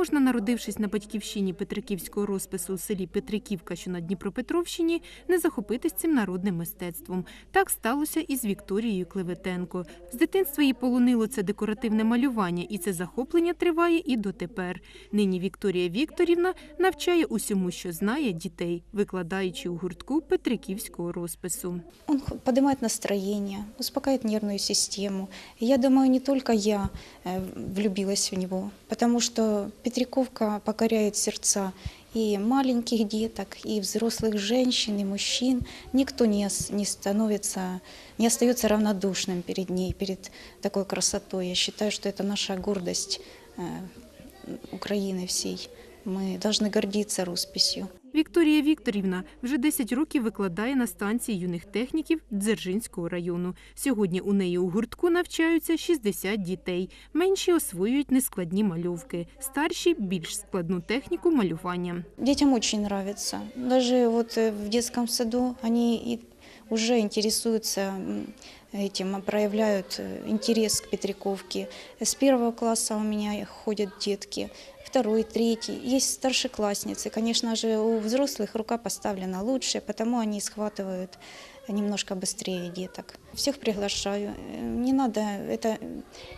можна, народившись на батьківщині Петриківського розпису у селі Петриківка, що на Дніпропетровщині, не захопитись цим народним мистецтвом. Так сталося і з Вікторією Клеветенко. З дитинства її полонило це декоративне малювання, і це захоплення триває і дотепер. Нині Вікторія Вікторівна навчає усьому, що знає дітей, викладаючи у гуртку Петриківського розпису. Он х- поднимает настроение, успокаивает нервную систему. Я думаю, не только я э, влюбилась в него, потому что Петриковка покоряет сердца и маленьких деток, и взрослых женщин, и мужчин. Никто не, ос- не становится, не остается равнодушным перед ней, перед такой красотой. Я считаю, что это наша гордость э, Украины всей. Мы должны гордиться росписью. Вікторія Вікторівна вже 10 років викладає на станції юних техніків Дзержинського району. Сьогодні у неї у гуртку навчаються 60 дітей. Менші освоюють нескладні мальовки, старші більш складну техніку малювання. Нравится. Даже вот э, в детском саду они и уже интересуются м, этим, проявляют э, интерес к Петриковке. С первого класса у меня ходят детки, второй, третий. Есть старшеклассницы. Конечно же, у взрослых рука поставлена лучше, потому они схватывают немножко быстрее деток. Всех приглашаю. Э, Не надо, это,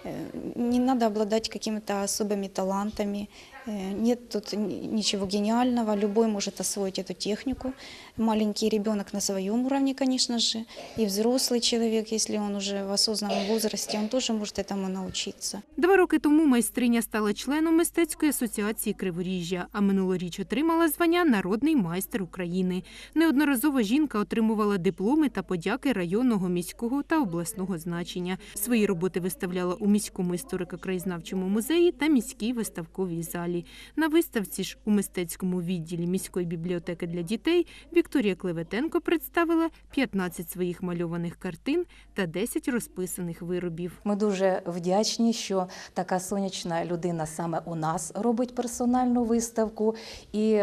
э, не надо обладать какими-то особыми талантами. Нет тут ни- ничего гениального. Любой может освоить эту технику. Маленький ребенок на своем уровне, конечно же. И взрослый человек, если он уже в осознанном возрасте, он тоже может этому научиться. Два роки тому майстриня стала членом мистецької асоціації Криворіжжя, а минулоріч отримала звання Народний майстер України. Неодноразово жінка отримувала дипломи та подяки районного, міського та обласного значення. Свої роботи виставляла у міському історико-краєзнавчому музеї та міській виставковій залі. На виставці ж у мистецькому відділі міської бібліотеки для дітей Вікторія Клеветенко представила 15 своїх мальованих картин та 10 розписаних виробів. Ми дуже вдячні, що така сонячна людина саме у нас робить персональну виставку і.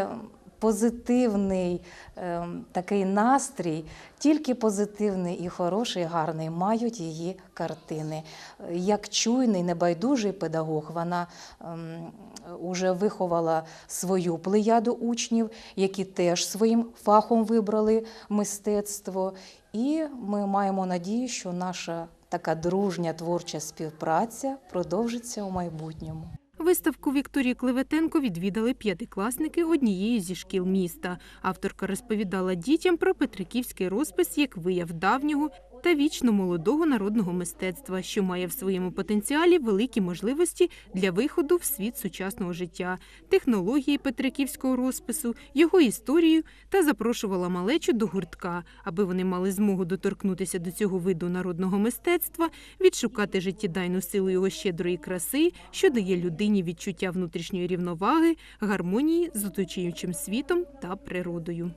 Позитивний ем, такий настрій, тільки позитивний і хороший, гарний мають її картини. Як чуйний, небайдужий педагог, вона ем, уже виховала свою плеяду учнів, які теж своїм фахом вибрали мистецтво. І ми маємо надію, що наша така дружня творча співпраця продовжиться у майбутньому. Виставку Вікторії Клеветенко відвідали п'ятикласники однієї зі шкіл міста. Авторка розповідала дітям про петриківський розпис як вияв давнього та вічно молодого народного мистецтва, що має в своєму потенціалі великі можливості для виходу в світ сучасного життя, технології петриківського розпису, його історію та запрошувала малечу до гуртка, аби вони мали змогу доторкнутися до цього виду народного мистецтва, відшукати життєдайну силу його щедрої краси, що дає людині відчуття внутрішньої рівноваги, гармонії з оточуючим світом та природою.